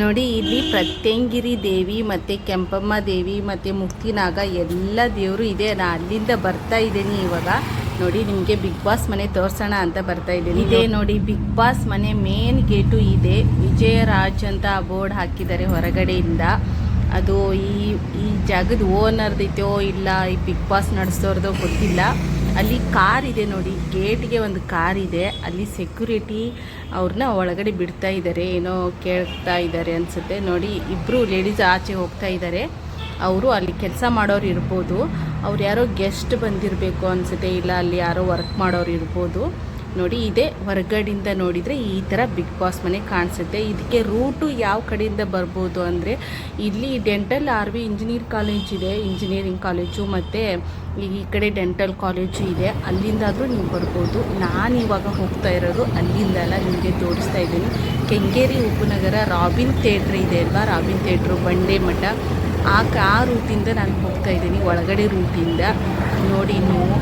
ನೋಡಿ, ಇಲ್ಲಿ ಪ್ರತ್ಯಂಗಿರಿ ದೇವಿ ಮತ್ತು ಕೆಂಪಮ್ಮ ದೇವಿ ಮತ್ತು ಮುಕ್ತಿನಾಗ ಎಲ್ಲ ದೇವರು ಇದೆ. ನಾ ಅಲ್ಲಿಂದ ಬರ್ತಾ ಇದ್ದೀನಿ ಇವಾಗ. ನೋಡಿ, ನಿಮಗೆ ಬಿಗ್ ಬಾಸ್ ಮನೆ ತೋರ್ಸೋಣ ಅಂತ ಬರ್ತಾ ಇದ್ದೀನಿ. ಇದೆ ನೋಡಿ, ಬಿಗ್ ಬಾಸ್ ಮನೆ ಮೇನ್ ಗೇಟು ಇದೆ. ವಿಜಯರಾಜ್ ಅಂತ ಬೋರ್ಡ್ ಹಾಕಿದ್ದಾರೆ ಹೊರಗಡೆಯಿಂದ. ಅದು ಈ ಈ ಜಾಗದ ಓನರ್ದಿತ್ತೋ ಇಲ್ಲ, ಈ ಬಿಗ್ ಬಾಸ್ ನಡೆಸೋರ್ದೋ ಗೊತ್ತಿಲ್ಲ. ಅಲ್ಲಿ ಕಾರ್ ಇದೆ ನೋಡಿ. ಗೇಟ್ಗೆ ಒಂದು ಕಾರ್ ಇದೆ. ಅಲ್ಲಿ ಸೆಕ್ಯೂರಿಟಿ ಅವ್ರನ್ನ ಒಳಗಡೆ ಬಿಡ್ತಾ ಇದ್ದಾರೆ ಏನೋ ಕೇಳ್ತಾ ಇದ್ದಾರೆ ಅನಿಸುತ್ತೆ. ನೋಡಿ ಇಬ್ಬರು ಲೇಡೀಸ್ ಆಚೆ ಹೋಗ್ತಾ ಇದ್ದಾರೆ ಅವರು ಅಲ್ಲಿ ಕೆಲಸ ಮಾಡೋರು ಇರ್ಬೋದು. ಅವ್ರು ಯಾರೋ ಗೆಸ್ಟ್ ಬಂದಿರಬೇಕು ಅನಿಸುತ್ತೆ. ಇಲ್ಲ, ಅಲ್ಲಿ ಯಾರೋ ವರ್ಕ್ ಮಾಡೋರು ಇರ್ಬೋದು. ನೋಡಿ, ಇದೆ ಹೊರಗಡೆಯಿಂದ ನೋಡಿದರೆ ಈ ಥರ ಬಿಗ್ ಬಾಸ್ ಮನೆ ಕಾಣಿಸುತ್ತೆ. ಇದಕ್ಕೆ ರೂಟು ಯಾವ ಕಡೆಯಿಂದ ಬರ್ಬೋದು ಅಂದರೆ, ಇಲ್ಲಿ dental R V engineer college ಇದೆ ಇಂಜಿನಿಯರಿಂಗ್ ಕಾಲೇಜು ಮತ್ತು ಈ ಕಡೆ ಡೆಂಟಲ್ ಕಾಲೇಜು ಇದೆ. ಅಲ್ಲಿಂದಾದರೂ ನೀವು ಬರ್ಬೋದು. ನಾನು ಇವಾಗ ಹೋಗ್ತಾ ಇರೋದು ಅಲ್ಲಿಂದ ಅಲ್ಲ, ನಿಮಗೆ ತೋರಿಸ್ತಾ ಇದ್ದೀನಿ. ಕೆಂಗೇರಿ ಉಪನಗರ ರಾಬಿನ್ ಥಿಯೇಟ್ರ್ ಇದೆ ಅಲ್ವಾ? ರಾಬಿನ್ ಥಿಯೇಟ್ರು, ಬಂಡೆ ಮಠ. ಆ ಆ ರೂಟಿಂದ ನಾನು ಹೋಗ್ತಾ ಇದ್ದೀನಿ, ಒಳಗಡೆ ರೂಟಿಂದ ನೋಡಿ ನೀವು.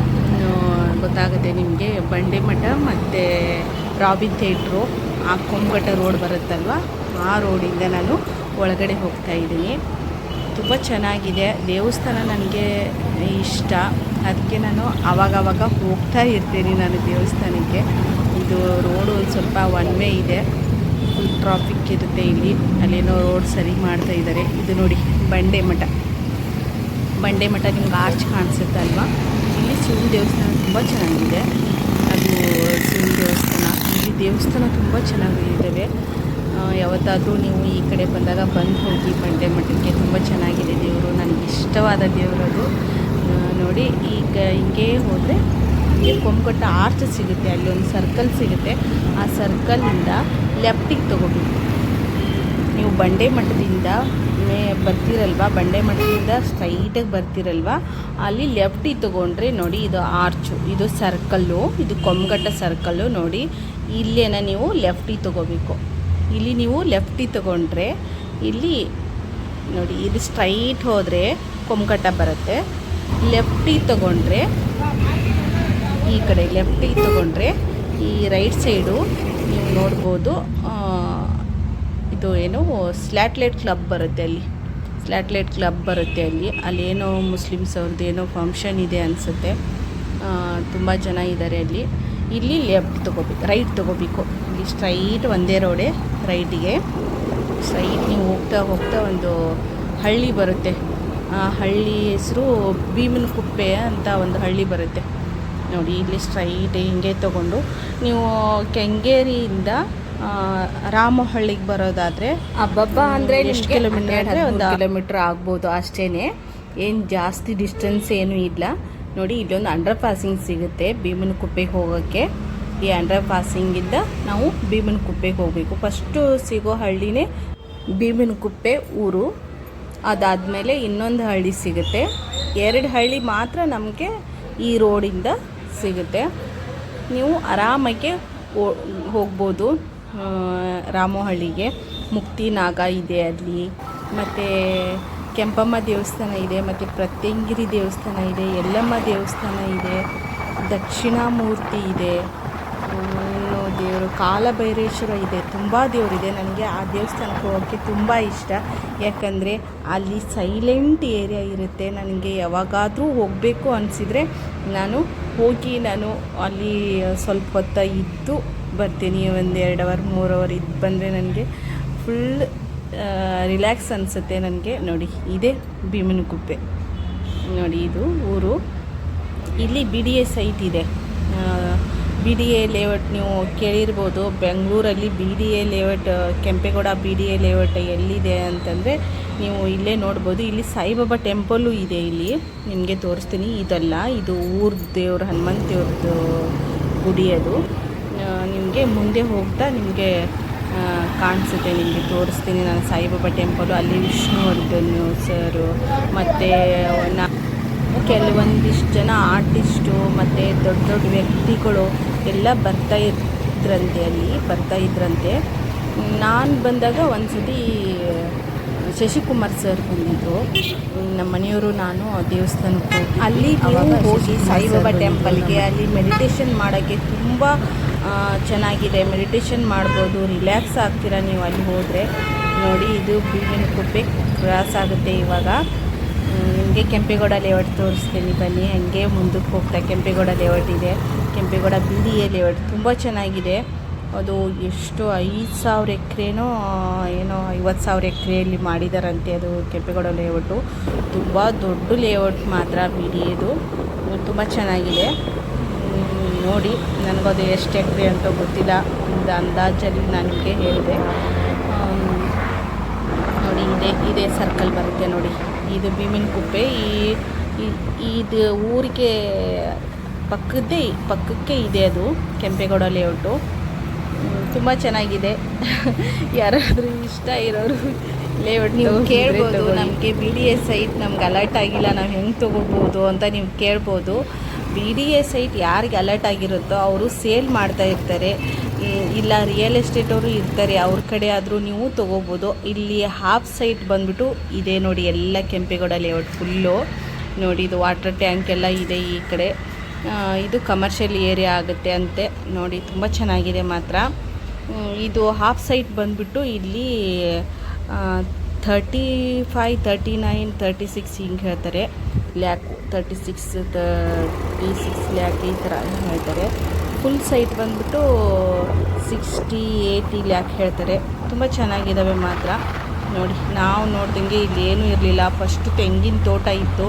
ಗೊತ್ತಾಗುತ್ತೆ ನಿಮಗೆ. ಬಂಡೆ ಮಠ ಮತ್ತು ರಾಬಿನ್ ಥಿಯೇಟ್ರು. ಆ ಕೊಂಬಘಟ್ಟ ರೋಡ್ ಬರುತ್ತಲ್ವ? ಆ ರೋಡಿಂದ ನಾನು ಒಳಗಡೆ ಹೋಗ್ತಾ ಇದ್ದೀನಿ. ತುಂಬ ಚೆನ್ನಾಗಿದೆ. ದೇವಸ್ಥಾನ ನನಗೆ ಇಷ್ಟ. ಅದಕ್ಕೆ ನಾನು ಆವಾಗವಾಗ ಹೋಗ್ತಾ ಇರ್ತೀನಿ ನಾನು ದೇವಸ್ಥಾನಕ್ಕೆ. ಇದು ರೋಡು ಒಂದು ಸ್ವಲ್ಪ ಒನ್ ವೇ ಇದೆ. ಫುಲ್ ಟ್ರಾಫಿಕ್ ಇರುತ್ತೆ ಇಲ್ಲಿ. ಅಲ್ಲೇನೋ ರೋಡ್ ಸರಿ ಮಾಡ್ತಾ ಇದ್ದಾರೆ. ಇದು ನೋಡಿ, ಬಂಡೆ ಮಠ. ಬಂಡೆ ಮಠ ನಿಮ್ಗೆ ಆರ್ಚ್ ಕಾಣಿಸುತ್ತಲ್ವಾ? ಶಿವನ ದೇವಸ್ಥಾನ ತುಂಬ ಚೆನ್ನಾಗಿದೆ. ಅದು ಶಿವನ ದೇವಸ್ಥಾನ ಇಲ್ಲಿ ದೇವಸ್ಥಾನ ತುಂಬ ಚೆನ್ನಾಗಿದ್ದಾವೆ. ಯಾವತ್ತಾದರೂ ನೀವು ಈ ಕಡೆ ಬಂದಾಗ ಬಂದು ಹೋಗಿ ಬಂಡೆ ಮಠಕ್ಕೆ ತುಂಬ ಚೆನ್ನಾಗಿದೆ ದೇವರು, ನನಗೆ ಇಷ್ಟವಾದ ದೇವರು ಅದು. ನೋಡಿ, ಈಗ ಹಿಂಗೆ ಹೋದರೆ ಹಿಂಗೆ ಕೊಂಬಟ್ಟ ಆರ್ಚ್ ಸಿಗುತ್ತೆ ಅಲ್ಲಿ ಒಂದು ಸರ್ಕಲ್ ಸಿಗುತ್ತೆ. ಆ ಸರ್ಕಲಿಂದ ಲೆಫ್ಟಿಗೆ ತೊಗೋಬೇಕು. ನೀವು ಬಂಡೆ ಮಠದಿಂದ ಮೇ ಬರ್ತೀರಲ್ವ? ಬಂಡೆ ಮಠದಿಂದ ಸ್ಟ್ರೈಟಾಗಿ ಬರ್ತಿರಲ್ವ? ಅಲ್ಲಿ ಲೆಫ್ಟಿ ತೊಗೊಂಡ್ರೆ ನೋಡಿ ಇದು ಆರ್ಚು ಇದು ಸರ್ಕಲ್ಲು ಇದು ಕೊಂಬಘಟ್ಟ ಸರ್ಕಲ್ಲು ನೋಡಿ. ಇಲ್ಲೇನ ನೀವು ಲೆಫ್ಟಿ ತೊಗೋಬೇಕು. ಇಲ್ಲಿ ನೀವು ಲೆಫ್ಟಿ ತೊಗೊಂಡ್ರೆ, ಇಲ್ಲಿ ನೋಡಿ, ಇದು ಸ್ಟ್ರೈಟ್ ಹೋದರೆ ಕೊಂಬಘಟ್ಟ ಬರುತ್ತೆ. ಲೆಫ್ಟಿ ತೊಗೊಂಡ್ರೆ, ಈ ಕಡೆ ಲೆಫ್ಟಿಗೆ ತೊಗೊಂಡ್ರೆ, ಈ ರೈಟ್ ಸೈಡು ನೀವು ನೋಡ್ಬೋದು ಇದು ಏನು ಸ್ಲ್ಯಾಟ್ಲೈಟ್ ಕ್ಲಬ್ ಬರುತ್ತೆ ಅಲ್ಲಿ. ಸ್ಲ್ಯಾಟ್ಲೈಟ್ ಕ್ಲಬ್ ಬರುತ್ತೆ ಅಲ್ಲಿ. ಅಲ್ಲೇನೋ ಮುಸ್ಲಿಮ್ಸ್ ಅವ್ರದ್ದು ಏನೋ ಫಂಕ್ಷನ್ ಇದೆ ಅನಿಸುತ್ತೆ. ತುಂಬ ಜನ ಇದ್ದಾರೆ ಅಲ್ಲಿ. ಇಲ್ಲಿ ಲೆಫ್ಟ್ ತೊಗೋಬೇಕು ರೈಟ್ ತೊಗೋಬೇಕು. ಇಲ್ಲಿ ಸ್ಟ್ರೈಟ್ ಒಂದೇ ರೋಡೆ ರೈಟಿಗೆ ಸ್ಟ್ರೈಟ್ ನೀವು ಹೋಗ್ತಾ ಹೋಗ್ತಾ ಒಂದು ಹಳ್ಳಿ ಬರುತ್ತೆ. ಆ ಹಳ್ಳಿ ಹೆಸರು ಭೀಮನ ಕುಪ್ಪೆ ಅಂತ ಒಂದು ಹಳ್ಳಿ ಬರುತ್ತೆ. ನೋಡಿ, ಇಲ್ಲಿ ಸ್ಟ್ರೈಟ್ ಹಿಂಗೆ ತೊಗೊಂಡು ನೀವು ಕೆಂಗೇರಿಯಿಂದ ರಾಮಹಳ್ಳಿಗೆ ಬರೋದಾದರೆ ಅಬ್ಬಬ್ಬ ಅಂದ್ರೆ ಎಷ್ಟು ಕಿಲೋಮೀಟರ್ ಒಂದು ಕಿಲೋಮೀಟ್ರ್ ಆಗ್ಬೋದು ಅಷ್ಟೇ ಏನು ಜಾಸ್ತಿ ಡಿಸ್ಟೆನ್ಸ್ ಏನೂ ಇಲ್ಲ. ನೋಡಿ ಇಲ್ಲೊಂದು ಅಂಡರ್ ಪಾಸಿಂಗ್ ಸಿಗುತ್ತೆ ಭೀಮನ ಕುಪ್ಪೆಗೆ ಹೋಗೋಕ್ಕೆ. ಈ ಅಂಡರ್ ಪಾಸಿಂಗಿಂದ ನಾವು ಭೀಮನ ಕುಪ್ಪೆಗೆ ಹೋಗಬೇಕು. ಫಸ್ಟು ಸಿಗೋ ಹಳ್ಳಿನೇ ಭೀಮನ ಕುಪ್ಪೆ ಊರು. ಅದಾದಮೇಲೆ ಇನ್ನೊಂದು ಹಳ್ಳಿ ಸಿಗುತ್ತೆ. ಎರಡು ಹಳ್ಳಿ ಮಾತ್ರ ನಮಗೆ ಈ ರೋಡಿಂದ ಸಿಗುತ್ತೆ. ನೀವು ಆರಾಮಾಗೆ ಹೋಗ್ಬೋದು. ರಾಮೋಹಳ್ಳಿಗೆ ಮುಕ್ತಿ ನಾಗ ಇದೆ ಅಲ್ಲಿ. ಮತ್ತು ಕೆಂಪಮ್ಮ ದೇವಸ್ಥಾನ ಇದೆ, ಮತ್ತು ಪ್ರತ್ಯಂಗಿರಿ ದೇವಸ್ಥಾನ ಇದೆ, ಯಲ್ಲಮ್ಮ ದೇವಸ್ಥಾನ ಇದೆ, ದಕ್ಷಿಣಾಮೂರ್ತಿ ಇದೆ. ಇನ್ನು ದೇವರು, ಕಾಲಭೈರೇಶ್ವರ ಇದೆ, ತುಂಬ ದೇವರಿದೆ. ನನಗೆ ಆ ದೇವಸ್ಥಾನಕ್ಕೆ ಹೋಗೋಕ್ಕೆ ತುಂಬ ಇಷ್ಟ. ಯಾಕಂದರೆ ಅಲ್ಲಿ ಸೈಲೆಂಟ್ ಏರಿಯಾ ಇರುತ್ತೆ. ನನಗೆ ಯಾವಾಗಾದರೂ ಹೋಗಬೇಕು ಅನಿಸಿದರೆ ನಾನು ಹೋಗಿ ನಾನು ಅಲ್ಲಿ ಸ್ವಲ್ಪ ಹೊತ್ತ ಇದ್ದು ಬರ್ತೀನಿ, ಒಂದು ಎರಡು ಅವರ್, ಮೂರು ಅವರ್ ಇದು ಬಂದರೆ ನನಗೆ ಫುಲ್ ರಿಲ್ಯಾಕ್ಸ್ ಅನಿಸುತ್ತೆ ನನಗೆ. ನೋಡಿ, ಇದೇ ಭೀಮನ ಕುಪ್ಪೆ ನೋಡಿ, ಇದು ಊರು. ಇಲ್ಲಿ ಬಿ ಡಿ ಎ ಸೈಟ್ ಇದೆ. ಬಿ ಡಿ ಎ ಲೇಔಟ್ ನೀವು ಕೇಳಿರ್ಬೋದು. ಬೆಂಗಳೂರಲ್ಲಿ B D A layout Kempegowda B D A layout ಎಲ್ಲಿದೆ ಅಂತಂದರೆ ನೀವು ಇಲ್ಲೇ ನೋಡ್ಬೋದು. ಇಲ್ಲಿ ಸಾಯಿಬಾಬಾ ಟೆಂಪಲ್ಲು ಇದೆ ಇಲ್ಲಿ. ನಿಮಗೆ ತೋರಿಸ್ತೀನಿ. ಇದಲ್ಲ, ಇದು ಊರ ದೇವ್ರ ಹನುಮಂತ ದೇವ್ರದ್ದು ಗುಡಿ ಅದು. ನಿಮಗೆ ಮುಂದೆ ಹೋಗ್ತಾ ನಿಮಗೆ ಕಾಣಿಸುತ್ತೆ ನಿಮಗೆ ತೋರಿಸ್ತೀನಿ. ನಾನು ಸಾಯಿಬಾಬಾ ಟೆಂಪಲು ಅಲ್ಲಿ ವಿಷ್ಣುವರ್ಧನ್ ಸರು ಮತ್ತು ನ ಕೆಲವೊಂದಿಷ್ಟು ಜನ ಆರ್ಟಿಸ್ಟು ಮತ್ತು ದೊಡ್ಡ ದೊಡ್ಡ ವ್ಯಕ್ತಿಗಳು ಎಲ್ಲ ಬರ್ತಾ ಇದ್ರಂತೆ ಅಲ್ಲಿ ಬರ್ತಾ ಇದ್ರಂತೆ. ನಾನು ಬಂದಾಗ ಒಂದು ಸತಿ ಶಶಿಕುಮಾರ್ ಸರ್ ಬಂದಿದ್ದರು ನಮ್ಮ ಮನೆಯವರು ನಾನು ಆ ದೇವಸ್ಥಾನಕ್ಕೆ ಹೋಗಿ ಅಲ್ಲಿ ಹೋಗಿ ಸಾಯಿಬಾಬಾ ಟೆಂಪಲ್ಗೆ ಅಲ್ಲಿ ಮೆಡಿಟೇಷನ್ ಮಾಡೋಕ್ಕೆ ತುಂಬ ಚೆನ್ನಾಗಿದೆ. ಮೆಡಿಟೇಷನ್ ಮಾಡ್ಬೋದು. ರಿಲ್ಯಾಕ್ಸ್ ಆಗ್ತೀರಾ ನೀವು ಅಲ್ಲಿ ಹೋದರೆ? ನೋಡಿ, ಇದು ಬೀಗಿನ ಕುಪ್ಪೆ ಕ್ರಾಸ್ ಆಗುತ್ತೆ ಇವಾಗ. ನಿಮಗೆ ಕೆಂಪೇಗೌಡ ಲೇಔಟ್ ತೋರಿಸ್ತೀನಿ ಬನ್ನಿ. ಹಂಗೆ ಮುಂದಕ್ಕೆ ಹೋಗ್ತಾ ಕೆಂಪೇಗೌಡ ಲೇಔಟ್ ಇದೆ. ಕೆಂಪೇಗೌಡ ಬಿ ಎ ಲೇಔಟ್ ತುಂಬ ಚೆನ್ನಾಗಿದೆ. ಅದು ಎಷ್ಟು ಐದು ಸಾವಿರ ಎಕರೆನೋ ಏನೋ ಐವತ್ತು ಸಾವಿರ ಎಕರೆಯಲ್ಲಿ ಮಾಡಿದಾರಂತೆ ಅದು ಕೆಂಪೇಗೌಡ ಲೇಔಟು ತುಂಬ ದೊಡ್ಡ ಲೇಔಟ್ ಮಾತ್ರ ಬಿ ಎದು ತುಂಬ ಚೆನ್ನಾಗಿದೆ. ನೋಡಿ ನನಗದು ಎಷ್ಟು ಎಕರೆ ಅಂತ ಗೊತ್ತಿಲ್ಲ. ಒಂದು ಅಂದಾಜಲ್ಲಿ ನನಗೆ ಹೇಳಿದೆ. ನೋಡಿ ಇದೇ ಇದೇ ಸರ್ಕಲ್ ಬರುತ್ತೆ ನೋಡಿ. ಇದು ಭೀಮಿನ ಕುಪ್ಪೆ. ಈ ಈ- ಇದು ಊರಿಗೆ ಪಕ್ಕದ್ದೇ ಪಕ್ಕಕ್ಕೆ ಇದೆ ಅದು ಕೆಂಪೇಗೌಡ ಲೇಔಟು ತುಂಬ ಚೆನ್ನಾಗಿದೆ. ಯಾರಾದರೂ ಇಷ್ಟ ಇರೋರು ಲೇಔಟ್ ನೀವು ಕೇಳ್ಬೋದು ನಮಗೆ ಬಿ ಡಿ ಎಸ್ ಸೈಟ್ ನಮ್ಗೆ ಅಲರ್ಟ್ ಆಗಿಲ್ಲ ನಾವು ಹೆಂಗೆ ತೊಗೊಳ್ಬೋದು ಅಂತ ನೀವು ಕೇಳ್ಬೋದು. ಬಿ ಡಿ ಎ ಸೈಟ್ ಯಾರಿಗೆ ಅಲರ್ಟ್ ಆಗಿರುತ್ತೋ ಅವರು ಸೇಲ್ ಮಾಡ್ತಾ ಇರ್ತಾರೆ. ಇಲ್ಲ ರಿಯಲ್ ಎಸ್ಟೇಟ್ ಅವರು ಇರ್ತಾರೆ. ಅವ್ರ ಕಡೆ ಆದರೂ ನೀವು ತೊಗೋಬೋದು. ಇಲ್ಲಿ ಹಾಫ್ ಸೈಟ್ ಬಂದ್ಬಿಟ್ಟು ಇದೆ ನೋಡಿ, ಎಲ್ಲ ಕೆಂಪೇಗೌಡ ಲೇಔಟ್ ಫುಲ್ಲು ನೋಡಿ, ಇದು ವಾಟರ್ ಟ್ಯಾಂಕ್ ಎಲ್ಲ ಇದೆ ಈ ಕಡೆ. ಇದು ಕಮರ್ಷಿಯಲ್ ಏರಿಯಾ ಆಗುತ್ತೆ ಅಂತೆ. ನೋಡಿ, ತುಂಬ ಚೆನ್ನಾಗಿದೆ ಮಾತ್ರ. ಇದು ಹಾಫ್ ಸೈಟ್ ಬಂದ್ಬಿಟ್ಟು ಇಲ್ಲಿ thirty five thirty nine thirty six ಹಿಂಗೆ ಹೇಳ್ತಾರೆ. Lakh thirty six thirty six lakh ಈ ಥರ ಹೇಳ್ತಾರೆ. ಫುಲ್ ಸೈಟ್ ಬಂದ್ಬಿಟ್ಟು ಸಿಕ್ಸ್ಟಿ ಏಯ್ಟಿ ಲ್ಯಾಕ್ ಹೇಳ್ತಾರೆ. ತುಂಬ ಚೆನ್ನಾಗಿದ್ದಾವೆ ಮಾತ್ರ. ನೋಡಿ, ನಾವು ನೋಡ್ದಂಗೆ ಇಲ್ಲಿ ಏನೂ ಇರಲಿಲ್ಲ. ಫಸ್ಟು ತೆಂಗಿನ ತೋಟ ಇತ್ತು.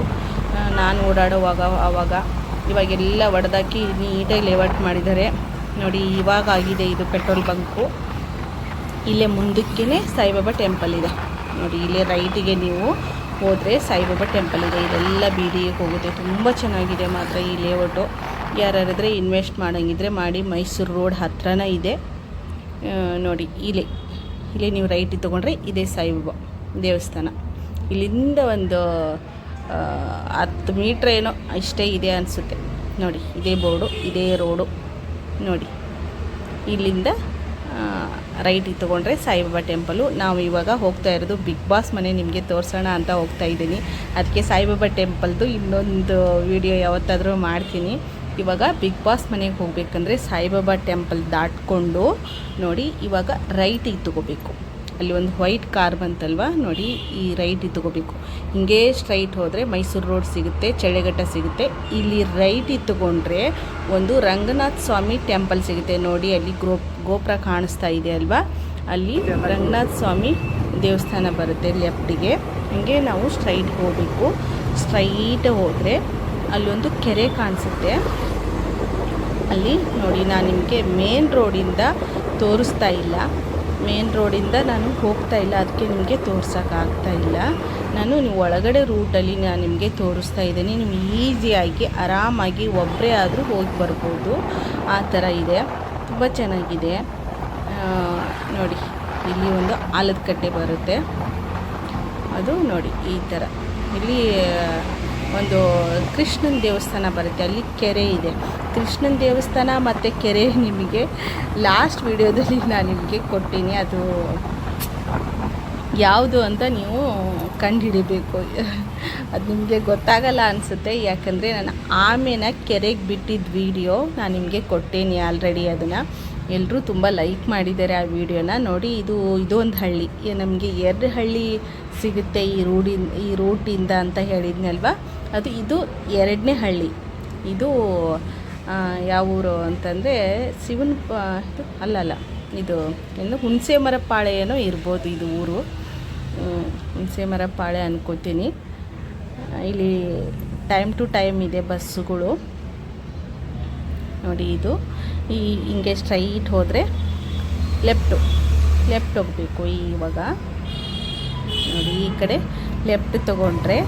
ನಾನು ಓಡಾಡೋವಾಗ, ಆವಾಗ. ಇವಾಗೆಲ್ಲ ಒಡೆದಾಕಿ ನೀಟಾಗಿ ಲೇಔಟ್ ಮಾಡಿದ್ದಾರೆ. ನೋಡಿ, ಇವಾಗ ಆಗಿದೆ ಇದು ಪೆಟ್ರೋಲ್ ಬಂಕು. ಇಲ್ಲೇ ಮುಂದಕ್ಕೇ ಸಾಯಿಬಾಬಾ ಟೆಂಪಲ್ ಇದೆ. ನೋಡಿ, ಇಲ್ಲೇ ರೈಟಿಗೆ ನೀವು ಹೋದರೆ ಸಾಯಿಬಾಬಾ ಟೆಂಪಲ್ ಇದೆ. ಇದೆಲ್ಲ ಬೀದಿಗೆ ಹೋಗುತ್ತೆ. ತುಂಬ ಚೆನ್ನಾಗಿದೆ ಮಾತ್ರ ಈ ಲೇಔಟು ಯಾರಾದ್ರೆ ಇನ್ವೆಸ್ಟ್ ಮಾಡೋಂಗಿದ್ರೆ ಮಾಡಿ ಮೈಸೂರು ರೋಡ್ ಹತ್ರನೇ ಇದೆ. ನೋಡಿ, ಇಲ್ಲಿ. ಇಲ್ಲಿ ನೀವು ರೈಟ್ ತೊಗೊಂಡ್ರೆ ಇದೇ ಸಾಯಿಬಾಬಾ ದೇವಸ್ಥಾನ. ಇಲ್ಲಿಂದ ಒಂದು ಹತ್ತು ಮೀಟ್ರ್ ಏನೋ ಅಷ್ಟೇ ಇದೆ ಅನಿಸುತ್ತೆ. ನೋಡಿ, ಇದೇ ಬೋರ್ಡು, ಇದೇ ರೋಡು ನೋಡಿ, ಇಲ್ಲಿಂದ ರೈಟಿಗೆ ತೊಗೊಂಡ್ರೆ ಸಾಯಿಬಾಬಾ ಟೆಂಪಲು. ನಾವು ಇವಾಗ ಹೋಗ್ತಾ ಇರೋದು ಬಿಗ್ ಬಾಸ್ ಮನೆ ನಿಮಗೆ ತೋರಿಸೋಣ ಅಂತ ಹೋಗ್ತಾ ಇದ್ದೀನಿ. ಅದಕ್ಕೆ ಸಾಯಿಬಾಬಾ ಟೆಂಪಲ್ದು ಇನ್ನೊಂದು ವಿಡಿಯೋ ಯಾವತ್ತಾದರೂ ಮಾಡ್ತೀನಿ. ಇವಾಗ ಬಿಗ್ ಬಾಸ್ ಮನೆಗೆ ಹೋಗಬೇಕಂದ್ರೆ ಸಾಯಿಬಾಬಾ ಟೆಂಪಲ್ ದಾಟ್ಕೊಂಡು ನೋಡಿ ಇವಾಗ ರೈಟಿಗೆ ತಗೋಬೇಕು. ಅಲ್ಲಿ ಒಂದು ವೈಟ್ ಕಾರ್ ಬಂತಲ್ವ? ನೋಡಿ, ಈ ರೈಟ್ ತಗೋಬೇಕು ಹಿಂಗೆ ಸ್ಟ್ರೈಟ್ ಹೋದರೆ ಮೈಸೂರು ರೋಡ್ ಸಿಗುತ್ತೆ ಚಳ್ಳೆಘಟ್ಟ ಸಿಗುತ್ತೆ. ಇಲ್ಲಿ ರೈಟ್ ಇತ್ತುಕೊಂಡ್ರೆ ಒಂದು ರಂಗನಾಥ ಸ್ವಾಮಿ ಟೆಂಪಲ್ ಸಿಗುತ್ತೆ. ನೋಡಿ, ಅಲ್ಲಿ ಗ್ರೋ ಗೋಪುರ ಕಾಣಿಸ್ತಾ ಇದೆ ಅಲ್ವಾ? ಅಲ್ಲಿ ರಂಗನಾಥ ಸ್ವಾಮಿ ದೇವಸ್ಥಾನ ಬರುತ್ತೆ ಲೆಫ್ಟಿಗೆ ಹಿಂಗೆ ನಾವು ಸ್ಟ್ರೈಟ್ ಹೋಗಬೇಕು. ಸ್ಟ್ರೈಟ್ ಹೋದರೆ ಅಲ್ಲೊಂದು ಕೆರೆ ಕಾಣಿಸುತ್ತೆ. ಅಲ್ಲಿ ನೋಡಿ, ನಾನು ನಿಮಗೆ ಮೇನ್ ರೋಡಿಂದ ತೋರಿಸ್ತಾ ಇಲ್ಲ. ಮೇನ್ ರೋಡಿಂದ ನಾನು ಹೋಗ್ತಾ ಇಲ್ಲ. ಅದಕ್ಕೆ ನಿಮಗೆ ತೋರ್ಸೋಕ್ಕಾಗ್ತಾ ಇಲ್ಲ. ನಾನು ನೀವು ಒಳಗಡೆ ರೂಟಲ್ಲಿ ನಾನು ನಿಮಗೆ ತೋರಿಸ್ತಾ ಇದ್ದೀನಿ. ನೀವು ಈಸಿಯಾಗಿ, ಆರಾಮಾಗಿ ಒಬ್ಬರೇ ಆದರೂ ಹೋಗಿ ಬರ್ಬೋದು. ಆ ಥರ ಇದೆ. ತುಂಬ ಚೆನ್ನಾಗಿದೆ. ನೋಡಿ, ಇಲ್ಲಿ ಒಂದು ಆಲದ ಕಟ್ಟೆ ಬರುತ್ತೆ. ಅದು ನೋಡಿ, ಈ ಥರ. ಇಲ್ಲಿ ಒಂದು ಕೃಷ್ಣನ ದೇವಸ್ಥಾನ ಬರುತ್ತೆ, ಅಲ್ಲಿ ಕೆರೆ ಇದೆ. ಕೃಷ್ಣನ ದೇವಸ್ಥಾನ ಮತ್ತು ಕೆರೆ ನಿಮಗೆ ಲಾಸ್ಟ್ ವಿಡಿಯೋದಲ್ಲಿ ನಾನು ನಿಮಗೆ ಕೊಟ್ಟೀನಿ. ಅದು ಯಾವುದು ಅಂತ ನೀವು ಕಂಡುಹಿಡಿಬೇಕು ಅದು ನಿಮಗೆ ಗೊತ್ತಾಗಲ್ಲ ಅನಿಸುತ್ತೆ. ಯಾಕಂದರೆ ನಾನು ಆಮೇನ ಕೆರೆಗೆ ಬಿಟ್ಟಿದ್ದ ವಿಡಿಯೋ ನಾನು ನಿಮಗೆ ಕೊಟ್ಟೇನಿ ಆಲ್ರೆಡಿ ಅದನ್ನು. ಎಲ್ಲರೂ ತುಂಬ ಲೈಕ್ ಮಾಡಿದ್ದಾರೆ ಆ ವಿಡಿಯೋನ. ನೋಡಿ, ಇದು, ಇದೊಂದು ಹಳ್ಳಿ. ನಮಗೆ ಎರಡು ಹಳ್ಳಿ ಸಿಗುತ್ತೆ ಈ ರೂಡಿನ ಈ ರೂಟಿಂದ ಅಂತ ಹೇಳಿದ್ನಲ್ವ? ಅದು, ಇದು ಎರಡನೇ ಹಳ್ಳಿ. ಇದು ಯಾವ ಊರು ಅಂತಂದರೆ ಶಿವನ ಅಲ್ಲಲ್ಲ ಇದು ಏನು ಹುಣಸೆ ಮರ ಪಾಳೆ ಏನೋ ಇರ್ಬೋದು ಇದು ಊರು. ಹುಣಸೆ ಮರ ಪಾಳೆ ಅನ್ಕೋತೀನಿ. ಇಲ್ಲಿ ಟೈಮ್ ಟು ಟೈಮ್ ಇದೆ ಬಸ್ಸುಗಳು. ನೋಡಿ, ಇದು. ಈ ಹಿಂಗೆ ಸ್ಟ್ರೈಟ್ ಹೋದರೆ ಲೆಫ್ಟ್ ಲೆಫ್ಟ್ ಹೋಗಬೇಕು ಇವಾಗ. ನೋಡಿ, ಈ ಕಡೆ ಲೆಫ್ಟ್ ತೊಗೊಂಡ್ರೆ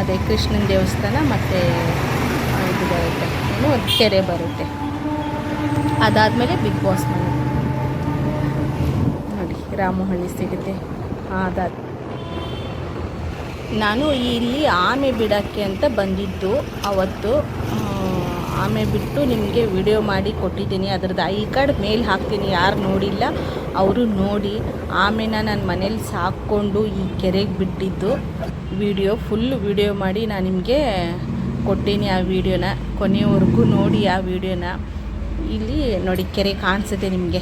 ಅದೇ ಕೃಷ್ಣನ ದೇವಸ್ಥಾನ ಮತ್ತು ಇದು ಬರುತ್ತೆ. ಏನು, ಕೆರೆ ಬರುತ್ತೆ. ಅದಾದಮೇಲೆ ಬಿಗ್ ಬಾಸ್ ಮನೆ. ನೋಡಿ ರಾಮಹಳ್ಳಿ ಸಿಗುತ್ತೆ. ಅದಾದ, ನಾನು ಇಲ್ಲಿ ಆಮೆ ಬಿಡೋಕ್ಕೆ ಅಂತ ಬಂದಿದ್ದು ಅವತ್ತು. ಆಮೆ ಬಿಟ್ಟು ನಿಮಗೆ ವಿಡಿಯೋ ಮಾಡಿ ಕೊಟ್ಟಿದ್ದೀನಿ. ಅದ್ರದ್ದು ಐ ಕಾರ್ಡ್ ಮೇಲೆ ಹಾಕ್ತೀನಿ. ಯಾರು ನೋಡಿಲ್ಲ, ಅವರು ನೋಡಿ. ಆಮೆನ ನಾನು ಮನೇಲಿ ಸಾಕ್ಕೊಂಡು ಈ ಕೆರೆಗೆ ಬಿಟ್ಟಿದ್ದು. ವಿಡಿಯೋ ಫುಲ್ ವಿಡಿಯೋ ಮಾಡಿ ನಾನು ನಿಮಗೆ ಕೊಟ್ಟೀನಿ ಆ ವಿಡಿಯೋನ ಕೊನೆಯವರೆಗೂ ನೋಡಿ ಆ ವಿಡಿಯೋನ ಇಲ್ಲಿ ನೋಡಿ ಕೆರೆ ಕಾಣಿಸುತ್ತೆ ನಿಮಗೆ.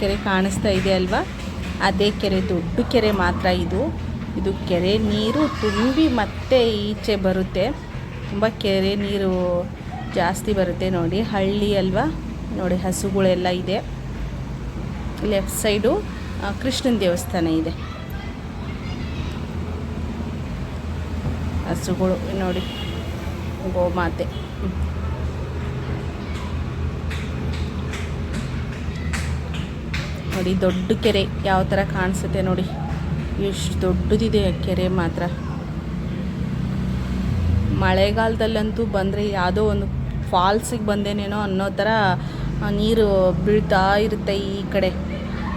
ಕೆರೆ ಕಾಣಿಸ್ತಾ ಇದೆ ಅಲ್ವಾ? ಅದೇ ಕೆರೆ, ದೊಡ್ಡ ಕೆರೆ ಮಾತ್ರ ಇದು. ಇದು ಕೆರೆ ನೀರು ತುಂಬಿ ಮತ್ತೆ ಈಚೆ ಬರುತ್ತೆ. ತುಂಬ ಕೆರೆ ನೀರು ಜಾಸ್ತಿ ಬರುತ್ತೆ ನೋಡಿ. ಹಳ್ಳಿ ಅಲ್ವಾ? ನೋಡಿ, ಹಸುಗಳೆಲ್ಲ ಇದೆ. ಲೆಫ್ಟ್ ಸೈಡು ಕೃಷ್ಣನ ದೇವಸ್ಥಾನ ಇದೆ. ಹಸುಗಳು, ನೋಡಿ, ಗೋಮಾತೆ. ನೋಡಿ, ದೊಡ್ಡ ಕೆರೆ ಯಾವ ಥರ ಕಾಣಿಸುತ್ತೆ ನೋಡಿ. ಎಷ್ಟು ದೊಡ್ಡದಿದೆ ಕೆರೆ ಮಾತ್ರ. ಮಳೆಗಾಲದಲ್ಲಂತೂ ಬಂದರೆ ಯಾವುದೋ ಒಂದು ಫಾಲ್ಸಿಗೆ ಬಂದೇನೇನೋ ಅನ್ನೋ ಥರ ನೀರು ಬೀಳ್ತಾ ಇರುತ್ತೆ ಈ ಕಡೆ.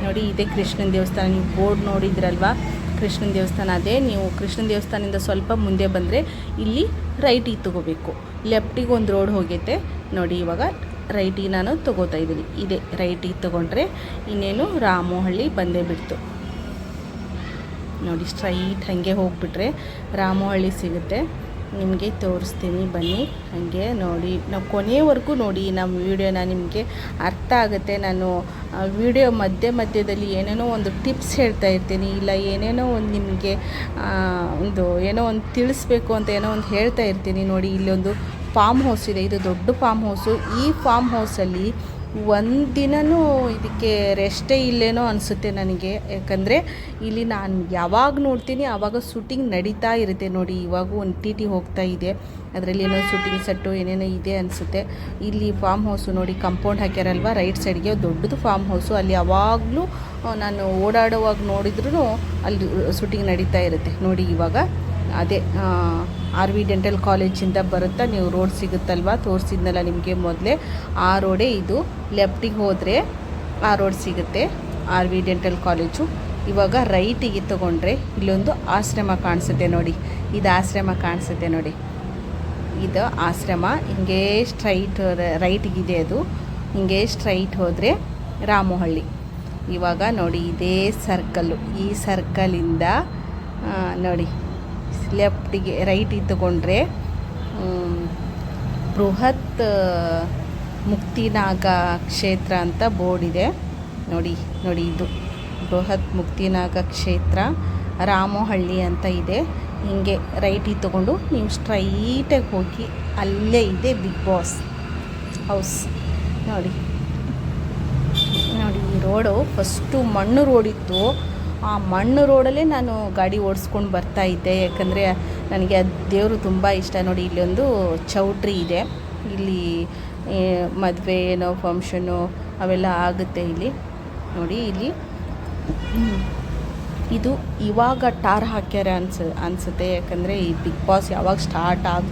ನೋಡಿ, ಇದೇ ಕೃಷ್ಣನ ದೇವಸ್ಥಾನ. ನೀವು ಬೋರ್ಡ್ ನೋಡಿದ್ರಲ್ವಾ? ಕೃಷ್ಣನ ದೇವಸ್ಥಾನ ಅದೇ. ನೀವು ಕೃಷ್ಣನ ದೇವಸ್ಥಾನದಿಂದ ಸ್ವಲ್ಪ ಮುಂದೆ ಬಂದರೆ ಇಲ್ಲಿ ರೈಟಿಗೆ ತಗೋಬೇಕು. ಲೆಫ್ಟಿಗೆ ಒಂದು ರೋಡ್ ಹೋಗೈತೆ. ನೋಡಿ, ಇವಾಗ ರೈಟಿಗೆ ನಾನು ತಗೋತಾ ಇದ್ದೀನಿ. ಇದೇ ರೈಟಿಗೆ ತೊಗೊಂಡ್ರೆ ಇನ್ನೇನು ರಾಮೋಹಳ್ಳಿ ಬಂದೇ ಬಿಡ್ತು. ನೋಡಿ, ಸ್ಟ್ರೈಟ್ ಹಾಗೆ ಹೋಗ್ಬಿಟ್ರೆ ರಾಮೋಹಳ್ಳಿ ಸಿಗುತ್ತೆ. ನಿಮಗೆ ತೋರಿಸ್ತೀನಿ, ಬನ್ನಿ. ಹಾಗೆ ನೋಡಿ, ನಾವು ಕೊನೆಯವರೆಗೂ ನೋಡಿ ನಮ್ಮ ವೀಡಿಯೋನ ನಿಮಗೆ ಅರ್ಥ ಆಗುತ್ತೆ. ನಾನು ವಿಡಿಯೋ ಮಧ್ಯ ಮಧ್ಯದಲ್ಲಿ ಏನೇನೋ ಒಂದು ಟಿಪ್ಸ್ ಹೇಳ್ತಾ ಇರ್ತೀನಿ. ಇಲ್ಲ, ಏನೇನೋ ಒಂದು ನಿಮಗೆ ಒಂದು ಏನೋ ಒಂದು ತಿಳಿಸ್ಬೇಕು ಅಂತ ಏನೋ ಒಂದು ಹೇಳ್ತಾ ಇರ್ತೀನಿ. ನೋಡಿ, ಇಲ್ಲೊಂದು ಫಾರ್ಮ್ ಹೌಸ್ ಇದೆ. ಇದು ದೊಡ್ಡ ಫಾರ್ಮ್ ಹೌಸು ಈ ಫಾರ್ಮ್ ಹೌಸಲ್ಲಿ ಒಂದು ಇದಕ್ಕೆ ರೆಸ್ಟೇ ಇಲ್ಲೇನೋ ಅನಿಸುತ್ತೆ ನನಗೆ. ಯಾಕಂದರೆ ಇಲ್ಲಿ ನಾನು ಯಾವಾಗ ನೋಡ್ತೀನಿ ಆವಾಗ ಶೂಟಿಂಗ್ ನಡೀತಾ ಇರುತ್ತೆ ನೋಡಿ, ಇವಾಗೂ ಒಂದು ಟಿ ಟಿ ಹೋಗ್ತಾ ಇದೆ. ಅದರಲ್ಲಿ ಏನೋ ಶೂಟಿಂಗ್ ಸೆಟ್ಟು ಏನೇನೋ ಇದೆ ಅನಿಸುತ್ತೆ. ಇಲ್ಲಿ ಫಾರ್ಮ್ ಹೌಸು ನೋಡಿ ಕಂಪೌಂಡ್ ಹಾಕ್ಯಾರಲ್ವ ರೈಟ್ ಸೈಡ್ಗೆ ದೊಡ್ಡದು ಫಾರ್ಮ್ ಹೌಸು ಅಲ್ಲಿ ಯಾವಾಗಲೂ ನಾನು ಓಡಾಡುವಾಗ ನೋಡಿದ್ರೂ ಅಲ್ಲಿ ಶೂಟಿಂಗ್ ನಡೀತಾ ಇರುತ್ತೆ. ನೋಡಿ ಇವಾಗ ಅದೇ ಆರ್ ವಿ ಡೆಂಟಲ್ ಕಾಲೇಜಿಂದ ಬರುತ್ತಾ ನೀವು ರೋಡ್ ಸಿಗುತ್ತಲ್ವ? ತೋರಿಸಿದ್ನಲ್ಲ ನಿಮಗೆ ಮೊದಲೇ. ಆ ರೋಡೇ ಇದು. ಲೆಫ್ಟಿಗೆ ಹೋದರೆ ಆ ರೋಡ್ ಸಿಗುತ್ತೆ, ಆರ್ ವಿ ಡೆಂಟಲ್ ಕಾಲೇಜು. ಇವಾಗ ರೈಟಿಗೆ ತೊಗೊಂಡ್ರೆ ಇಲ್ಲೊಂದು ಆಶ್ರಮ ಕಾಣಿಸುತ್ತೆ ನೋಡಿ. ಇದು ಆಶ್ರಮ ಕಾಣಿಸುತ್ತೆ ನೋಡಿ. ಇದು ಆಶ್ರಮ. ಹಿಂಗೆ ಸ್ಟ್ರೈಟ್ ರೈಟಿಗಿದೆ ಅದು. ಹಿಂಗೆ ಸ್ಟ್ರೈಟ್ ಹೋದರೆ ರಾಮಹಳ್ಳಿ. ಇವಾಗ ನೋಡಿ, ಇದೇ ಸರ್ಕಲ್ಲು. ಈ ಸರ್ಕಲಿಂದ ನೋಡಿ. ಲೆಫ್ಟಿಗೆ ರೈಟ್ ತಗೊಂಡ್ರೆ ಬೃಹತ್ ಮುಕ್ತಿನಾಗ ಕ್ಷೇತ್ರ ಅಂತ ಬೋರ್ಡ್ ಇದೆ. ನೋಡಿ ನೋಡಿ ಇದು. ಬೃಹತ್ ಮುಕ್ತಿನಾಗ ಕ್ಷೇತ್ರ, ರಾಮೋಹಳ್ಳಿ ಅಂತ ಇದೆ. ಹಿಂಗೆ ರೈಟಿಗೆ ತಗೊಂಡು ನೀವು ಸ್ಟ್ರೈಟಾಗಿ ಹೋಗಿ ಅಲ್ಲೇ ಇದೆ ಬಿಗ್ ಬಾಸ್ ಹೌಸ್ ನೋಡಿ ನೋಡಿ ಈ ರೋಡು ಫಸ್ಟು ಮಣ್ಣು ರೋಡಿತ್ತು ಆ ಮಣ್ಣು ರೋಡಲ್ಲೇ ನಾನು ಗಾಡಿ ಓಡಿಸ್ಕೊಂಡು ಬರ್ತಾ ಇದ್ದೆ. ಯಾಕಂದರೆ ನನಗೆ ಆ ದೇವರು ತುಂಬ ಇಷ್ಟ. ನೋಡಿ ಇಲ್ಲೊಂದು ಚೌಟ್ರಿ ಇದೆ. ಇಲ್ಲಿ ಮದುವೆ ಏನೋ ಫಂಕ್ಷನು ಅವೆಲ್ಲ ಆಗುತ್ತೆ ಇಲ್ಲಿ. ನೋಡಿ, ಇಲ್ಲಿ. ಇದು ಇವಾಗ ಟಾರ್ ಹಾಕ್ಯಾರ ಅನ್ಸ, ಅನಿಸುತ್ತೆ. ಯಾಕಂದರೆ ಈ ಬಿಗ್ ಬಾಸ್ ಯಾವಾಗ ಸ್ಟಾರ್ಟ್ ಆಗ,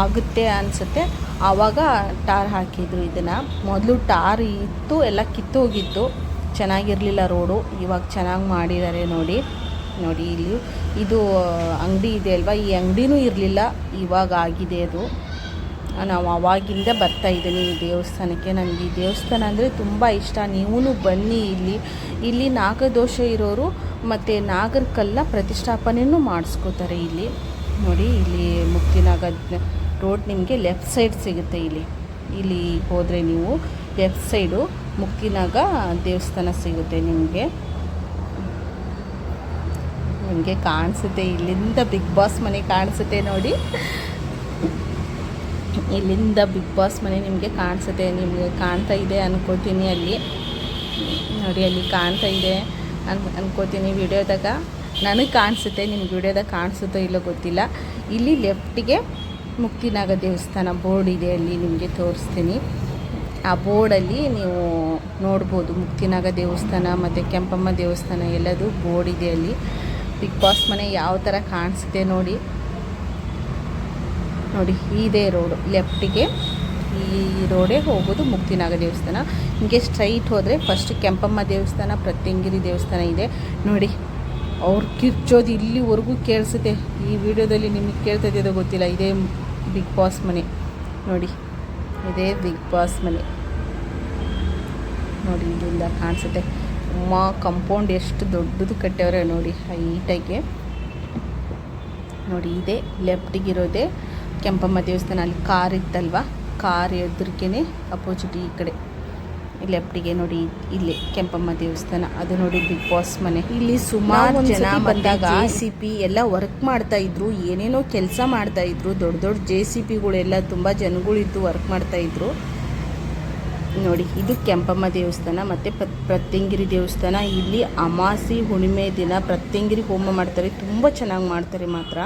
ಆಗುತ್ತೆ ಅನಿಸುತ್ತೆ. ಆವಾಗ ಟಾರ್ ಹಾಕಿದ್ರು ಇದನ್ನು. ಮೊದಲು ಟಾರ್ ಇತ್ತು, ಎಲ್ಲ ಕಿತ್ತೋಗಿತ್ತು. ಚೆನ್ನಾಗಿರಲಿಲ್ಲ ರೋಡು. ಇವಾಗ ಚೆನ್ನಾಗಿ ಮಾಡಿದ್ದಾರೆ ನೋಡಿ. ನೋಡಿ ಇಲ್ಲಿ. ಇದು ಅಂಗಡಿ ಇದೆ ಅಲ್ವಾ? ಈ ಅಂಗಡಿನೂ ಇರಲಿಲ್ಲ. ಇವಾಗ ಆಗಿದೆ ಅದು. ನಾವು ಅವಾಗಿಂದ ಬರ್ತಾ ಇದ್ದೀನಿ ಈ ದೇವಸ್ಥಾನಕ್ಕೆ. ನನಗೆ ಈ ದೇವಸ್ಥಾನ ಅಂದರೆ ತುಂಬ ಇಷ್ಟ. ನೀವೂ ಬನ್ನಿ ಇಲ್ಲಿ. ಇಲ್ಲಿ ನಾಗದೋಷ ಇರೋರು ಮತ್ತು ನಾಗರ ಕಲ್ಲ ಪ್ರತಿಷ್ಠಾಪನೆಯೂ ಮಾಡಿಸ್ಕೋತಾರೆ ಇಲ್ಲಿ. ನೋಡಿ, ಇಲ್ಲಿ ಮುಕ್ತಿನಾಗ ರೋಡ್ ನಿಮಗೆ ಲೆಫ್ಟ್ ಸೈಡ್ ಸಿಗುತ್ತೆ ಇಲ್ಲಿ. ಇಲ್ಲಿ ಹೋದರೆ ನೀವು ಲೆಫ್ಟ್ ಸೈಡು ಮುಕ್ತಿನಾಗ ದೇವಸ್ಥಾನ ಸಿಗುತ್ತೆ ನಿಮಗೆ. ನಿಮಗೆ ಕಾಣಿಸುತ್ತೆ, ಇಲ್ಲಿಂದ ಬಿಗ್ ಬಾಸ್ ಮನೆ ಕಾಣಿಸುತ್ತೆ ನೋಡಿ. ಇಲ್ಲಿಂದ ಬಿಗ್ ಬಾಸ್ ಮನೆ ನಿಮಗೆ ಕಾಣಿಸುತ್ತೆ, ನಿಮಗೆ ಕಾಣ್ತಾ ಇದೆ ಅಂದ್ಕೋತೀನಿ ಅಲ್ಲಿ. ನೋಡಿ, ಅಲ್ಲಿ ಕಾಣ್ತಾ ಇದೆ ಅನ್, ಅನ್ಕೋತೀನಿ ವಿಡಿಯೋದಾಗ. ನನಗೆ ಕಾಣಿಸುತ್ತೆ, ನಿಮ್ಗೆ ವಿಡಿಯೋದಾಗ ಕಾಣಿಸುತ್ತೋ ಇಲ್ಲೋ ಗೊತ್ತಿಲ್ಲ. ಇಲ್ಲಿ ಲೆಫ್ಟಿಗೆ ಮುಕ್ತಿನಾಗ ದೇವಸ್ಥಾನ ಬೋರ್ಡ್ ಇದೆ ಅಲ್ಲಿ ನಿಮಗೆ ತೋರಿಸ್ತೀನಿ. ಆ ಬೋರ್ಡಲ್ಲಿ ನೀವು ನೋಡ್ಬೋದು ಮುಕ್ತಿನಾಗ ದೇವಸ್ಥಾನ ಮತ್ತು ಕೆಂಪಮ್ಮ ದೇವಸ್ಥಾನ ಎಲ್ಲದು ಬೋರ್ಡ್ ಇದೆ ಅಲ್ಲಿ. ಬಿಗ್ ಬಾಸ್ ಮನೆ ಯಾವ ಥರ ಕಾಣಿಸುತ್ತೆ ನೋಡಿ. ನೋಡಿ ಇದೇ ರೋಡು ಲೆಫ್ಟಿಗೆ ಈ ರೋಡೇ ಹೋಗೋದು ಮುಕ್ತಿನಾಗ ದೇವಸ್ಥಾನ. ಹಿಂಗೆ ಸ್ಟ್ರೈಟ್ ಹೋದರೆ ಫಸ್ಟ್ ಕೆಂಪಮ್ಮ ದೇವಸ್ಥಾನ, ಪ್ರತ್ಯಂಗಿರಿ ದೇವಸ್ಥಾನ ಇದೆ. ನೋಡಿ, ಅವ್ರು ಕಿರ್ಚೋದು ಇಲ್ಲಿವರೆಗೂ ಕೇಳಿಸುತ್ತೆ. ಈ ವಿಡಿಯೋದಲ್ಲಿ ನಿಮಗೆ ಕೇಳ್ತಾ ಗೊತ್ತಿಲ್ಲ, ಇದೇ ಬಿಗ್ ಬಾಸ್ ಮನೆ. ನೋಡಿ, ಇದೇ ಬಿಗ್ ಬಾಸ್ ಮನೆ. ನೋಡಿ ಇಲ್ಲಿಂದ ಕಾಣಿಸುತ್ತೆ. ಅಮ್ಮ ಕಂಪೌಂಡ್ ಎಷ್ಟು ದೊಡ್ಡದು ಕಟ್ಟವ್ರೆ ನೋಡಿ ಹೈಟಾಗಿ ನೋಡಿ ಇದೆ ಲೆಫ್ಟಿಗಿರೋದೆ ಕೆಂಪಮ್ಮ ದೇವಸ್ಥಾನ. ಅಲ್ಲಿ ಕಾರ್ ಇತ್ತಲ್ವ? ಕಾರ್ ಎದುರಿಕೆನೆ ಅಪೋಸಿಟ್ ಈ ಕಡೆ. ಲೆಫ್ಟಿಗೆ ನೋಡಿ ಇಲ್ಲಿ ಕೆಂಪಮ್ಮ ದೇವಸ್ಥಾನ. ಅದು ನೋಡಿ ಬಿಗ್ ಬಾಸ್ ಮನೆ. ಇಲ್ಲಿ ಸುಮಾರು ಜನ ಬಂದಾಗ ಸಿ ಪಿ ಎಲ್ಲ ವರ್ಕ್ ಮಾಡ್ತಾ ಇದ್ರು. ಏನೇನೋ ಕೆಲಸ ಮಾಡ್ತಾ ಇದ್ರು. ದೊಡ್ಡ ದೊಡ್ಡ ಜೆ ಸಿ ಪಿಗಳೆಲ್ಲ ತುಂಬ ಜನಗಳಿದ್ದು ವರ್ಕ್ ಮಾಡ್ತಾ ಇದ್ರು. ನೋಡಿ, ಇದು ಕೆಂಪಮ್ಮ ದೇವಸ್ಥಾನ ಮತ್ತು ಪ್ರತ್ಯಂಗಿರಿ ದೇವಸ್ಥಾನ. ಇಲ್ಲಿ ಅಮಾಸಿ, ಹುಣ್ಣಿಮೆ ದಿನ ಪ್ರತ್ಯಂಗಿರಿ ಹೋಮ ಮಾಡ್ತಾರೆ. ತುಂಬ ಚೆನ್ನಾಗಿ ಮಾಡ್ತಾರೆ ಮಾತ್ರ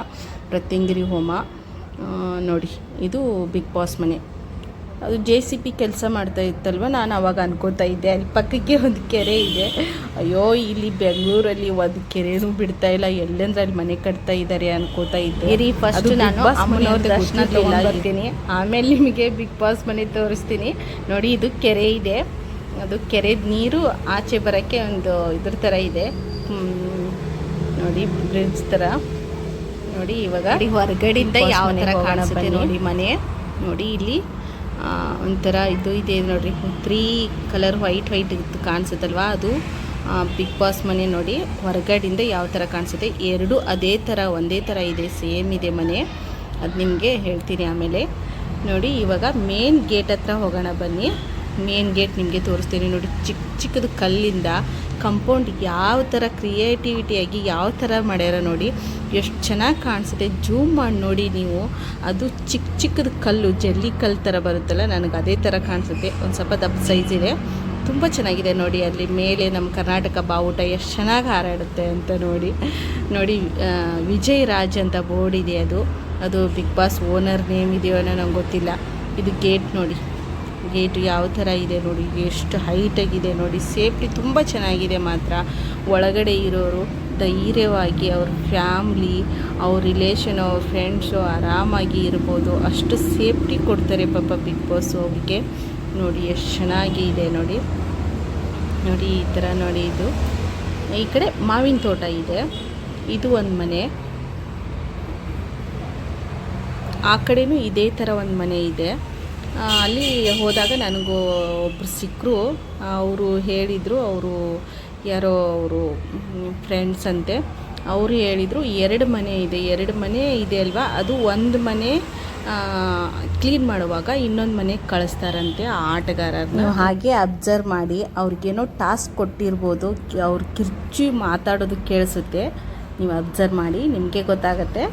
ಪ್ರತ್ಯಂಗಿರಿ ಹೋಮ. ನೋಡಿ, ಇದು ಬಿಗ್ ಬಾಸ್ ಮನೆ. ಅದು ಜೆ ಸಿ ಪಿ ಕೆಲಸ ಮಾಡ್ತಾ ಇತ್ತಲ್ವ? ನಾನು ಅವಾಗ ಅನ್ಕೋತಾ ಇದ್ದೆ. ಅಲ್ಲಿ ಪಕ್ಕಕ್ಕೆ ಒಂದು ಕೆರೆ ಇದೆ. ಅಯ್ಯೋ ಇಲ್ಲಿ ಬೆಂಗಳೂರಲ್ಲಿ ಒಂದು ಕೆರೆನೂ ಬಿಡ್ತಾ ಇಲ್ಲ. ಎಲ್ಲೆಂದ್ರೆ ಅಲ್ಲಿ ಮನೆ ಕಟ್ತಾ ಇದ್ದಾರೆ ಅನ್ಕೋತಾ ಇದ್ದೆ. ಫಸ್ಟ್ ನಾನು ದರ್ಶನ ಬರ್ತೀನಿ. ಆಮೇಲೆ ನಿಮಗೆ ಬಿಗ್ ಬಾಸ್ ಮನೆ ತೋರಿಸ್ತೀನಿ. ನೋಡಿ ಇದು ಕೆರೆ ಇದೆ. ಅದು ಕೆರೆದ ನೀರು ಆಚೆ ಬರೋಕ್ಕೆ ಒಂದು ಇದ್ರ ಥರ ಇದೆ. ನೋಡಿ ಬ್ರಿಡ್ಜ್ ಥರ ನೋಡಿ ಇವಾಗ ಹೊರಗಡೆಯಿಂದ ಯಾವ ಥರ ಕಾಣಿಸುತ್ತೆ. ನೋಡಿ ಮನೆ. ನೋಡಿ ಇಲ್ಲಿ ಒಂಥರ ಇದು ಇದೆ ನೋಡಿರಿ. ತ್ರೀ ಕಲರ್ ವೈಟ್ ವೈಟ್ ಕಾಣಿಸುತ್ತಲ್ವಾ ಅದು? ಬಿಗ್ ಬಾಸ್ ಮನೆ ನೋಡಿ, ಹೊರಗಡೆಯಿಂದ ಯಾವ ಥರ ಕಾಣಿಸುತ್ತೆ? ಎರಡು ಅದೇ ಥರ ಒಂದೇ ಥರ ಇದೆ ಸೇಮ್ ಇದೆ ಮನೆ. ಅದು ನಿಮಗೆ ಹೇಳ್ತೀನಿ ಆಮೇಲೆ. ನೋಡಿ, ಇವಾಗ ಮೇನ್ ಗೇಟ್ ಹತ್ರ ಹೋಗೋಣ ಬನ್ನಿ. ಮೇನ್ ಗೇಟ್ ನಿಮಗೆ ತೋರಿಸ್ತೀನಿ ನೋಡಿ. ಚಿಕ್ಕ ಚಿಕ್ಕದು ಕಲ್ಲಿಂದ ಕಂಪೌಂಡ್ ಯಾವ ಥರ ಕ್ರಿಯೇಟಿವಿಟಿಯಾಗಿ ಯಾವ ಥರ ಮಾಡ್ಯಾರ ನೋಡಿ. ಎಷ್ಟು ಚೆನ್ನಾಗಿ ಕಾಣಿಸುತ್ತೆ. ಜೂಮ್ ಮಾಡಿ ನೋಡಿ ನೀವು. ಅದು ಚಿಕ್ಕ ಚಿಕ್ಕದು ಕಲ್ಲು, ಜಲ್ಲಿ ಕಲ್ಲು ಥರ ಬರುತ್ತಲ್ಲ, ನನಗೆ ಅದೇ ಥರ ಕಾಣಿಸುತ್ತೆ. ಒಂದು ಸ್ವಲ್ಪ ದಪ್ಪ ಸೈಜ್ ಇದೆ. ತುಂಬ ಚೆನ್ನಾಗಿದೆ ನೋಡಿ ಅಲ್ಲಿ ಮೇಲೆ ನಮ್ಮ ಕರ್ನಾಟಕ ಬಾವುಟ ಎಷ್ಟು ಚೆನ್ನಾಗಿ ಹಾರಾಡುತ್ತೆ ಅಂತ ನೋಡಿ. ನೋಡಿ ವಿಜಯ್ ರಾಜ್ ಅಂತ ಬೋರ್ಡ್ ಇದೆ ಅದು. ಅದು ಬಿಗ್ ಬಾಸ್ ಓನರ್ ನೇಮ್ ಇದೆಯೋ ಅನ್ನೋ ನಂಗೆ ಗೊತ್ತಿಲ್ಲ. ಇದು ಗೇಟ್ ನೋಡಿ. ಗೇಟ್ ಯಾವ ಥರ ಇದೆ ನೋಡಿ, ಎಷ್ಟು ಹೈಟಾಗಿದೆ ನೋಡಿ. ಸೇಫ್ಟಿ ತುಂಬ ಚೆನ್ನಾಗಿದೆ ಮಾತ್ರ. ಒಳಗಡೆ ಇರೋರು ಧೈರ್ಯವಾಗಿ ಅವ್ರ ಫ್ಯಾಮ್ಲಿ ಅವ್ರ ರಿಲೇಷನ್ ಅವ್ರ ಫ್ರೆಂಡ್ಸು ಆರಾಮಾಗಿ ಇರ್ಬೋದು. ಅಷ್ಟು ಸೇಫ್ಟಿ ಕೊಡ್ತಾರೆ ಪಾಪ ಬಿಗ್ ಬಾಸ್ ಅವ್ರಿಗೆ. ನೋಡಿ, ಎಷ್ಟು ಚೆನ್ನಾಗಿ ಇದೆ ನೋಡಿ. ನೋಡಿ, ಈ ಥರ ನೋಡಿ ಇದು. ಈ ಕಡೆ ಮಾವಿನ ತೋಟ ಇದೆ. ಇದು ಒಂದು ಮನೆ. ಆ ಕಡೆನೂ ಇದೇ ಥರ ಒಂದು ಮನೆ ಇದೆ. ಅಲ್ಲಿ ಹೋದಾಗ ನನಗೂ ಒಬ್ಬರು ಸಿಕ್ಕರು. ಅವರು ಹೇಳಿದರು, ಅವರು ಯಾರೋ ಅವರು ಫ್ರೆಂಡ್ಸ್ ಅಂತೆ. ಅವರು ಹೇಳಿದರು, ಎರಡು ಮನೆ ಇದೆ, ಎರಡು ಮನೆ ಇದೆ ಅಲ್ವಾ? ಅದು ಒಂದು ಮನೆ ಕ್ಲೀನ್ ಮಾಡುವಾಗ ಇನ್ನೊಂದು ಮನೆಗೆ ಕಳಿಸ್ತಾರಂತೆ ಆ ಆಟಗಾರರನ್ನ ಹಾಗೆ ಅಬ್ಸರ್ವ್ ಮಾಡಿ, ಅವ್ರಿಗೇನೋ ಟಾಸ್ಕ್ ಕೊಟ್ಟಿರ್ಬೋದು, ಅವ್ರು ಕಿರ್ಚಿ ಮಾತಾಡೋದು ಕೇಳಿಸುತ್ತೆ. ನೀವು ಅಬ್ಸರ್ವ್ ಮಾಡಿ, ನಿಮಗೆ ಗೊತ್ತಾಗತ್ತೆ.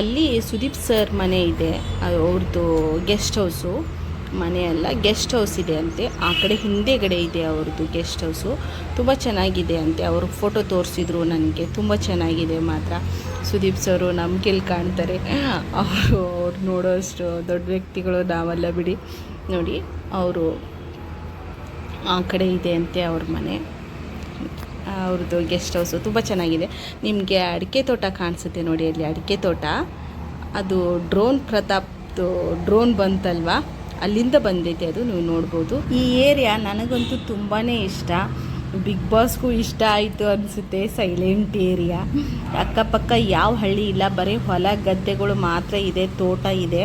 ಅಲ್ಲಿ ಸುದೀಪ್ ಸರ್ ಮನೆ ಇದೆ. ಅವ್ರದ್ದು ಗೆಸ್ಟ್ ಹೌಸು ಮನೆಯಲ್ಲ ಗೆಸ್ಟ್ ಹೌಸ್ ಇದೆ ಅಂತೆ. ಆ ಕಡೆ ಹಿಂದೆಗಡೆ ಇದೆ ಅವ್ರದ್ದು ಗೆಸ್ಟ್ ಹೌಸು ತುಂಬ ಚೆನ್ನಾಗಿದೆ ಅಂತೆ. ಅವರು ಫೋಟೋ ತೋರಿಸಿದ್ರು ನನಗೆ. ತುಂಬ ಚೆನ್ನಾಗಿದೆ ಮಾತ್ರ. ಸುದೀಪ್ ಸರು ನಮ್ಗೆಲ್ಲಿ ಕಾಣ್ತಾರೆ. ಅವರು, ಅವ್ರು ನೋಡೋಷ್ಟು ದೊಡ್ಡ ವ್ಯಕ್ತಿಗಳು ನಾವೆಲ್ಲ ಬಿಡಿ. ನೋಡಿ, ಅವರು ಆ ಕಡೆ ಇದೆ ಅಂತೆ ಅವ್ರ ಮನೆ. ಅವ್ರದ್ದು ಗೆಸ್ಟ್ ಹೌಸು ತುಂಬ ಚೆನ್ನಾಗಿದೆ. ನಿಮಗೆ ಅಡಿಕೆ ತೋಟ ಕಾಣಿಸುತ್ತೆ ನೋಡಿ ಅಲ್ಲಿ, ಅಡಿಕೆ ತೋಟ. ಅದು ಡ್ರೋನ್ ಪ್ರತಾಪ್ದು ಡ್ರೋನ್ ಬಂತಲ್ವಾ? ಅಲ್ಲಿಂದ ಬಂದೈತೆ ಅದು, ನೀವು ನೋಡ್ಬೋದು. ಈ ಏರಿಯಾ ನನಗಂತೂ ತುಂಬಾ ಇಷ್ಟ. ಬಿಗ್ ಬಾಸ್ಗೂ ಇಷ್ಟ ಆಯಿತು ಅನಿಸುತ್ತೆ ಸೈಲೆಂಟ್ ಏರಿಯಾ ಅಕ್ಕಪಕ್ಕ ಯಾವ ಹಳ್ಳಿ ಇಲ್ಲ, ಬರೀ ಹೊಲ, ಗದ್ದೆಗಳು ಮಾತ್ರ ಇದೆ, ತೋಟ ಇದೆ.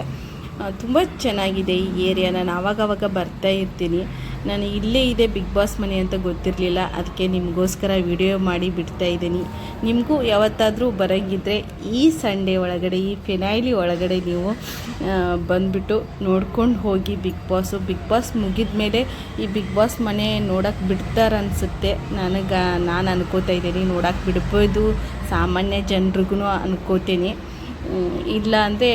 ತುಂಬ ಚೆನ್ನಾಗಿದೆ ಈ ಏರಿಯಾ ನಾನು ಆವಾಗವಾಗ ಬರ್ತಾ ಇರ್ತೀನಿ. ನಾನು ಇಲ್ಲೇ ಇದೆ ಬಿಗ್ ಬಾಸ್ ಮನೆ ಅಂತ ಗೊತ್ತಿರಲಿಲ್ಲ. ಅದಕ್ಕೆ ನಿಮಗೋಸ್ಕರ ವಿಡಿಯೋ ಮಾಡಿ ಬಿಡ್ತಾ ಇದ್ದೀನಿ. ನಿಮಗೂ ಯಾವತ್ತಾದರೂ ಬರೋಂಗಿದ್ರೆ ಈ ಸಂಡೇ ಒಳಗಡೆ, ಈ ಫಿನಾಯ್ಲಿ ಒಳಗಡೆ ನೀವು ಬಂದುಬಿಟ್ಟು ನೋಡ್ಕೊಂಡು ಹೋಗಿ ಬಿಗ್ ಬಾಸು ಬಿಗ್ ಬಾಸ್ ಮುಗಿದ ಮೇಲೆ ಈ ಬಿಗ್ ಬಾಸ್ ಮನೆ ನೋಡೋಕೆ ಬಿಡ್ತಾರೆ ಅನಿಸುತ್ತೆ ನನಗೆ, ನಾನು ಅನ್ಕೋತಾ ಇದ್ದೀನಿ ನೋಡೋಕೆ ಬಿಡ್ಬೋದು. ಸಾಮಾನ್ಯ ಜನರಿಗೂ ಅನ್ಕೋತೀನಿ. ಇಲ್ಲ ಅಂದರೆ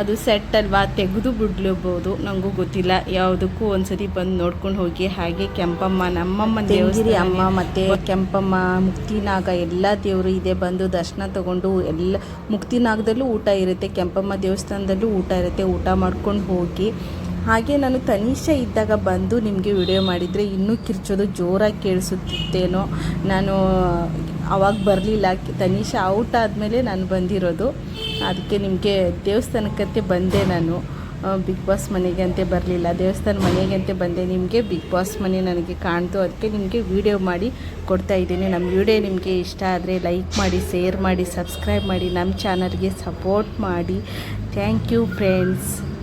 ಅದು ಸೆಟ್ ಅಲ್ವಾ ತೆಗೆದು ಬಿಡ್ಲಬೋದು. ನನಗೂ ಗೊತ್ತಿಲ್ಲ. ಯಾವುದಕ್ಕೂ ಒಂದ್ಸತಿ ಬಂದು ನೋಡ್ಕೊಂಡು ಹೋಗಿ ಹಾಗೆ ಕೆಂಪಮ್ಮ ನಮ್ಮಮ್ಮ ದೇವಸ್ಥಾನ ಅಮ್ಮ ಮತ್ತು ಕೆಂಪಮ್ಮ ಮುಕ್ತಿನಾಗ ಎಲ್ಲ ದೇವರು ಇದೆ. ಬಂದು ದರ್ಶನ ತಗೊಂಡು ಎಲ್ಲ ಮುಕ್ತಿನಾಗದಲ್ಲೂ ಊಟ ಇರುತ್ತೆ. ಕೆಂಪಮ್ಮ ದೇವಸ್ಥಾನದಲ್ಲೂ ಊಟ ಇರುತ್ತೆ. ಊಟ ಮಾಡ್ಕೊಂಡು ಹೋಗಿ ಹಾಗೆ ನಾನು ತನಿಷ ಇದ್ದಾಗ ಬಂದು ನಿಮಗೆ ವಿಡಿಯೋ ಮಾಡಿದರೆ ಇನ್ನೂ ಕಿರ್ಚೋದು ಜೋರಾಗಿ ಕೇಳಿಸುತ್ತಿತ್ತೇನೋ ನಾನು ಅವಾಗ ಬರಲಿಲ್ಲ. ತನಿಷ ಔಟ್ ಆದಮೇಲೆ ನಾನು ಬಂದಿರೋದು. ಅದಕ್ಕೆ ನಿಮಗೆ ದೇವಸ್ಥಾನಕ್ಕಂತೆ ಬಂದೆ ನಾನು. ಬಿಗ್ ಬಾಸ್ ಮನೆಗೆ ಅಂತೆ ಬರಲಿಲ್ಲ. ದೇವಸ್ಥಾನ ಮನೆಗೆ ಅಂತೆ ಬಂದೆ. ನಿಮಗೆ ಬಿಗ್ ಬಾಸ್ ಮನೆ ನನಗೆ ಕಾಣ್ತು. ಅದಕ್ಕೆ ನಿಮಗೆ ವಿಡಿಯೋ ಮಾಡಿ ಕೊಡ್ತಾ ಇದ್ದೀನಿ. ನಮ್ಮ ವೀಡಿಯೋ ನಿಮಗೆ ಇಷ್ಟ ಆದರೆ ಲೈಕ್ ಮಾಡಿ ಶೇರ್ ಮಾಡಿ ಸಬ್ಸ್ಕ್ರೈಬ್ ಮಾಡಿ. ನಮ್ಮ ಚಾನಲ್ಗೆ ಸಪೋರ್ಟ್ ಮಾಡಿ. Thank you friends